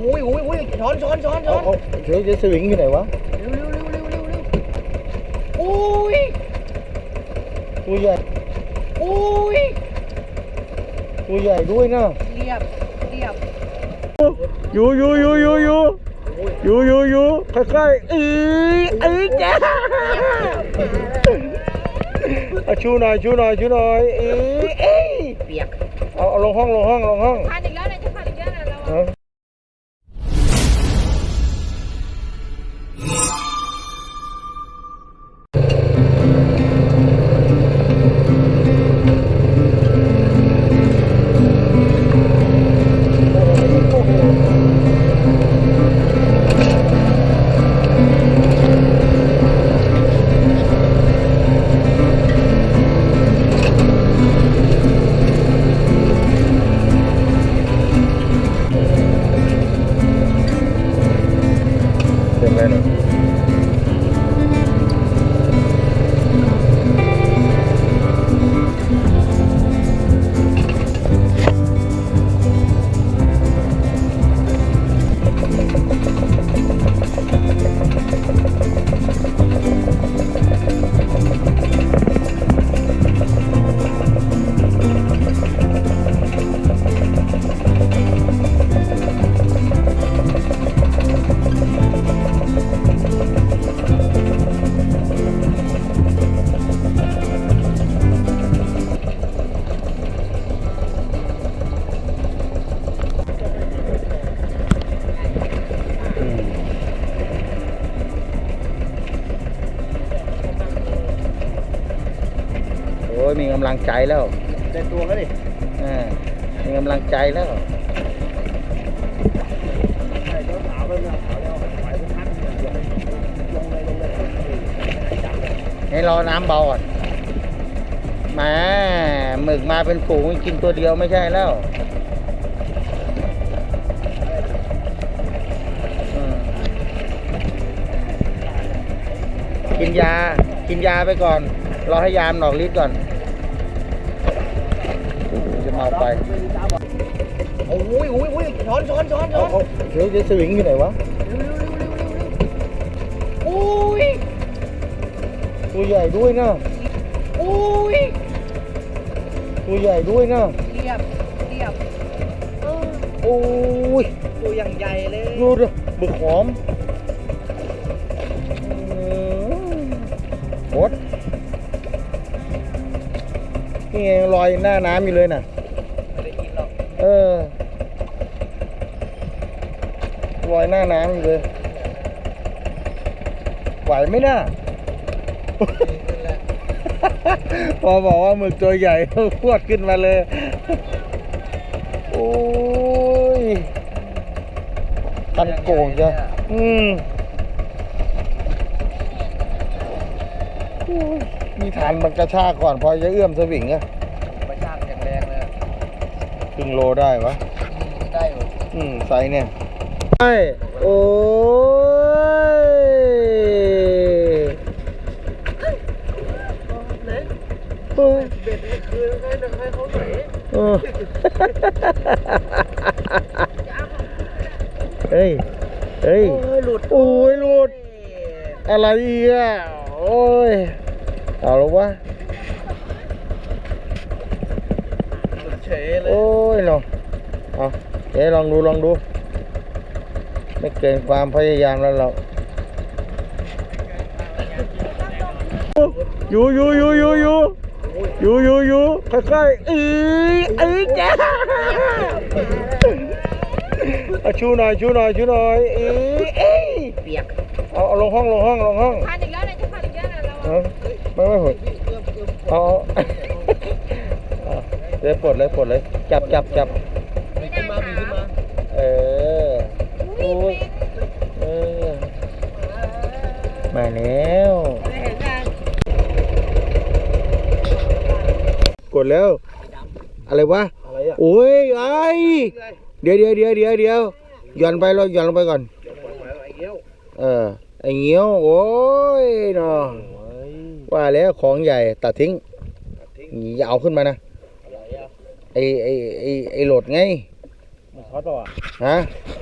โอ้ยโอ้ยโอ้ยช้อนช้อนช้อนช้เอาอนเอาเฉยจะสวิงอยู่ไหนวะเร็วเร็วเร็วเร็วเร็วเร็วโอ้ยตัวใหญ่โอ้ยตัวใหญ่ด้วยนะเรียบเรียบอยู่อยู่อยู่อยู่อยู่อยู่อยู่อยู่ค่อยๆเอ้ยเอ้ยจ้าเอาชูหน่อยชูหน่อยชูหน่อยเอ้ยเอ้ยเปียกเอาเอาลงห้องลงห้องลงห้องผ่านอีกแล้วเลยจะผ่านอีกแล้วเลยเรา Atlanta. ยมีกำลังใจแล้วได้ตัวแล้วดิอ่ามีกำลังใจแล้วใช่เจ้าสาวไปเนี่ยเอาแล้วไหวไปพักเนี่ยลงเลยลงเลยจับเลยให้รอน้ำเบาก่อนแหมาหมึกมาเป็นฝูงกินตัวเดียวไม่ใช่แล้วอืมกินยา กินยาไปก่อน รอให้ยามหนอกฤทธิ์ก่อนจะ เมาไปโอ้ยโอ้ยโอ้ยช้อนช้อนช้อนช้เอาอนเอาเดี๋ยวจะสวิงอยู่ไหนวะเร็วเร็วเร็วเร็วเร็วเร็วโอ้ยตัวใหญ่ด้วยนะโอ้ยตัวใหญ่ด้วยนะเรียบเรียบเออโอ้ยตัวอย่างใหญ่เลยดูดิบึกหอมหมดนี่ไงลอยหน้าน้ำอยู่เลยน่ะ ไม่ได้กินหรอก เออลอยหน้าน้ำอยู่เลย ไหวไหมน่ะนั่นแหละพอบอกว่าหมึกตัวใหญ่พวดขึ้นมาเลย โอ้ยตันโก่งจ้ะอืมโอ้ยมีฐานมันกระชากก่อนพอจะเอื้อมสวิงอะประชากแข็งแรงเลยอะ ค รึ่งโลได้วะอืมได้อยู่อืมไซส์เนี่ยใช่โอ้ยโอ้ยเบ็ดนี่คือให้ให้เขาไหนเออเฮ้ย เฮ้ยโอ้ยหลุดโอ้ยหลุด อะไรอีกอะ โอ้ย เอาแล้ววะ หลุดเฉยเลยโอ้ยเนาะเอาเดี๋ยวลองดูลองดู ไม่เกินความพยายามแล้วเราอยู่อยู่อยู่อยู่อยู่อยู่อยู่อยู่ค่อยๆเอ้ยเอ้ยจ้าเอาชูหน่อยชูหน่อยชูหน่อยเอ้ยเอ้ยเปียกเอาเอาลงห้องลงห้องลงห้องผ่านอีกแล้วเลยจะผ่านอีกแล้วเลยเราเอาไม่ไม่หดเอา เอาเอาเลยปลดเลยปลดเลย จับจับจับมีขึ้นมามีขึ้นมาเออโอ้ยเออมาแล้วกดแล้ว อะไรวะอะไรอะโอ้ยไอเดี๋ยวเดี๋ยวเดี๋ยวเดี๋ยวเดี๋ยวหย่อนไปเราหย่อนลงไปก่อนไอ้เงี้ยวเออไอ้เงี้ยวโอ้ยเนาะว่าแล้วของใหญ่ตัดทิ้งอย่าเอาขึ้นมานะอะ ไรอะไอ้ไอ้ไอ้ไอ้โหลดไง มันช็อตป่ะฮะช